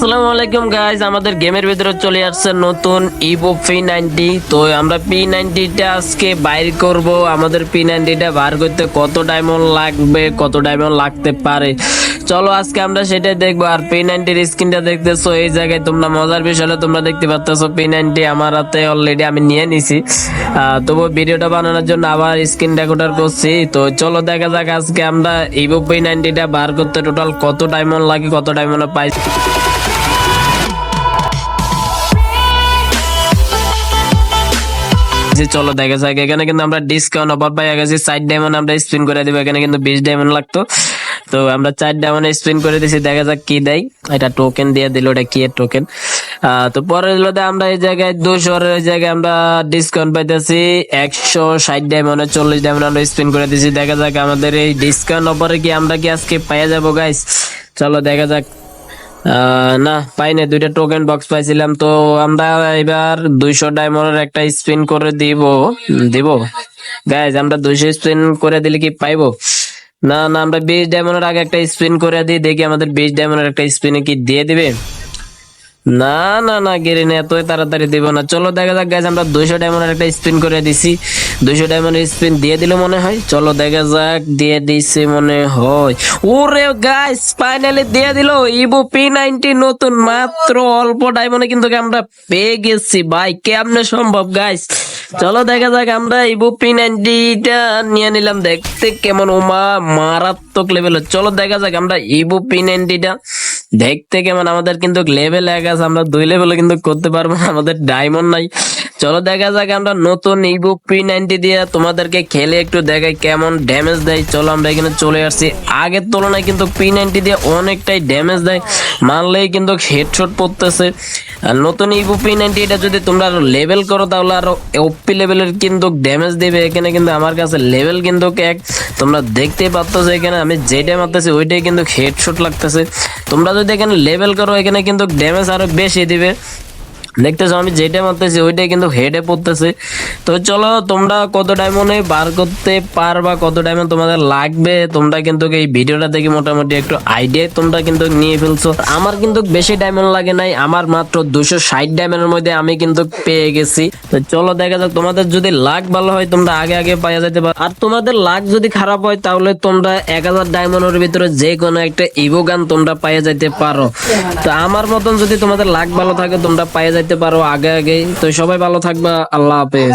আসসালামু আলাইকুম গাইজ আমাদের গেমের ভিতরে চলে আসছে নতুন ইভো পি নাইনটি তো আমরা পি নাইনটিটা আজকে বাইর করব। আমাদের পি নাইনটিটা বার করতে কত ডায়মন্ড লাগবে, কত ডায়মন্ড লাগতে পারে? চলো, আজকে আমরা সেটাই দেখব। আর পি নাইনটির স্ক্রিনটা দেখতেছো, এই জায়গায় তোমরা মজার বিষয় তোমরা দেখতে পাচ্ছ পি নাইনটি আমার হাতে অলরেডি আমি নিয়ে নিছি। তবু ভিডিওটা বানানোর জন্য আবার স্ক্রিন রেকর্ডার করছি। তো চলো, দেখা যাক আজকে আমরা ইভো পি নাইনটিটা বার করতে টোটাল কত ডায়মন্ড লাগে, কত ডায়মন্ড পাই যে চলো দেখা যাক। এখানে কিন্তু আমরা ডিসকাউন্ট অফার পাই গেছি চার ডায়মন্ড আমরা স্পিন করে দিব। এখানে কিন্তু বিশ ডায়মন্ড লাগতো। তো আমরা চার ডায়মন্ড স্পিন করে দিছি, দেখা যাক কি দেয়। এটা টোকেন দিয়ে দিল, এটা কি টোকেন তো পরে দিলতে আমরা এই জায়গায় দুশো এই জায়গায় আমরা ডিসকাউন্ট পাইতেছি। একশো ষাট ডায়মন্ড চল্লিশ ডায়মন্ড আমরা স্পিন করে দিছি। দেখা যাক আমাদের এই ডিসকাউন্ট অফারে কি আমরা কি আজকে পাইয়া যাব গাইস চলো দেখা যাক। না, পাই না দুইটা টোকেন বক্স পাইছিলাম। তো আমরা এবার দুইশো ডায়মন্ডের একটা স্পিন করে দিব। দিব? গাইজ আমরা দুইশো স্পিন করে দিলে কি পাইবো? না না, আমরা বিশ ডায়মন্ডের আগে একটা স্পিন করে দিই। দেখি আমাদের বিশ ডায়মন্ডের একটা স্পিনে কি দিয়ে দিবে? না না না, গেরি না এত তাড়াতাড়ি দিব না। চলো, দেখা যাক গাইজ আমরা দুইশো ডায়মন্ডের একটা স্পিন করে দিছি। দুইশো ডায়মন্ডের স্পিন দিয়ে দিল মনে হয়। চলো, দেখা যাক, দিয়ে দিছে মনে হয়। ওরে গাইস ফাইনালি দিয়ে দিল। ইভো পি নাইনটি নতুন, মাত্র অল্প ডায়মন্ডে কিন্তু আমরা পেয়ে গেছি। ভাই, কেমনে সম্ভব গাইস চলো, দেখা যাক, আমরা ইভো পি নাইনটিটা নিয়ে নিলাম। দেখতে কেমন ওমা মারাত্মক লেভেল চলো, দেখা যাক, আমরা ইভো পি নাইনটিটা দেখতে কেমন? আমাদের কিন্তু লেভেল এক আছে, আমরা দুই লেভেলে কিন্তু করতে পারব না, আমাদের ডায়মন্ড নাই। চলো দেখা যাক আমরা নতুন ইবুক পি নাইনটি দিয়ে তোমাদেরকে খেলে একটু দেখাই কেমন ড্যামেজ দেয়। চলো আমরা এখানে চলে আসছি। আগের তুলনায় কিন্তু পি নাইনটি দিয়ে অনেকটাই ড্যামেজ দেয়। মারলেই কিন্তু হেডশট পড়তেছে। আর নতুন ইবু পি নাইনটি এটা যদি তোমরা লেভেল করো তাহলে আরও ওপি লেভেলের কিন্তু ড্যামেজ দেবে। এখানে কিন্তু আমার কাছে লেভেল কিন্তু এক। তোমরা দেখতেই পাচ্ছ এখানে আমি যেটা মারতেছি ওইটাই কিন্তু হেডশট লাগতেছে। তোমরা যদি এখানে লেভেল করো, এখানে কিন্তু ড্যামেজ আরও বেশি দিবে। দেখতেছো, আমি যেটা মারতেছি ওইটাই কিন্তু হেডে পড়তেছে। তো চলো, তোমরা কত ডায়মন্ডে বার করতে পারবা, কত ডায়মন্ড তোমাদের লাগবে, তোমরা কিন্তু এই ভিডিওটা দেখে মোটামুটি একটু আইডিয়া তোমরা কিন্তু নিয়ে ফেলছো। আমার কিন্তু বেশি ডায়মন্ড লাগে নাই, আমার মাত্র দুশো ষাট ডায়মন্ডের মধ্যে আমি কিন্তু পেয়ে গেছি। তো চলো, দেখা যাক, তোমাদের যদি লাখ ভালো হয়, তোমরা আগে আগে পাওয়া যেতে পারো। আর তোমাদের লাখ যদি খারাপ হয়, তাহলে তোমরা এক হাজার ডায়মন্ডের ভিতরে যে কোনো একটা ইভো গান তোমরা পাইয়ে যেতে পারো। তো আমার মতন যদি তোমাদের লাখ ভালো থাকে, তোমরা পাইয়ে যেতে পারো আগে আগে তো সবাই ভালো থাকবা আল্লাহ হাফেজ।